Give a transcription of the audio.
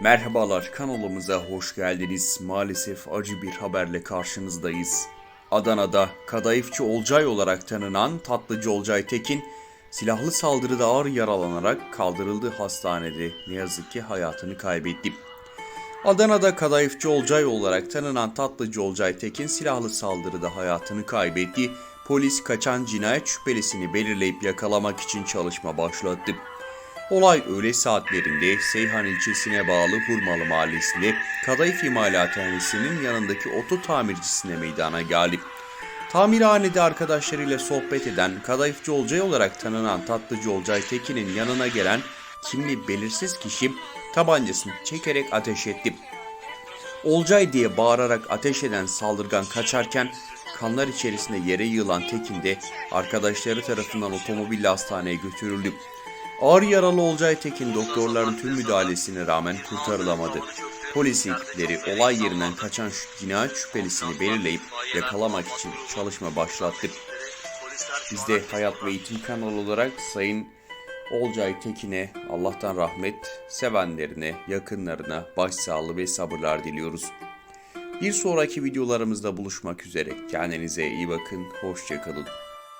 Merhabalar kanalımıza hoş geldiniz. Maalesef acı bir haberle karşınızdayız. Adana'da kadayıfçı Olcay olarak tanınan tatlıcı Olcay Tekin silahlı saldırıda ağır yaralanarak kaldırıldığı hastanede ne yazık ki hayatını kaybetti. Adana'da kadayıfçı Olcay olarak tanınan tatlıcı Olcay Tekin silahlı saldırıda hayatını kaybetti. Polis kaçan cinayet şüphelisini belirleyip yakalamak için çalışma başlattı. Olay öğle saatlerinde Seyhan ilçesine bağlı Hurmalı mahallesinde kadayıf imalathanesinin yanındaki oto tamircisine meydana geldi. Tamirhanede arkadaşlarıyla sohbet eden kadayıfçı Olcay olarak tanınan tatlıcı Olcay Tekin'in yanına gelen kimliği belirsiz kişi tabancasını çekerek ateş etti. Olcay diye bağırarak ateş eden saldırgan kaçarken kanlar içerisinde yere yığılan Tekin de arkadaşları tarafından otomobille hastaneye götürüldü. Ağır yaralı Olcay Tekin doktorların tüm müdahalesine rağmen kurtarılamadı. Polis ekipleri olay yerinden kaçan cinayet şüphelisini belirleyip yakalamak için çalışma başlattı. Biz de Hayat ve Eğitim kanalı olarak Sayın Olcay Tekin'e Allah'tan rahmet, sevenlerine, yakınlarına başsağlığı ve sabırlar diliyoruz. Bir sonraki videolarımızda buluşmak üzere. Kendinize iyi bakın, hoşçakalın.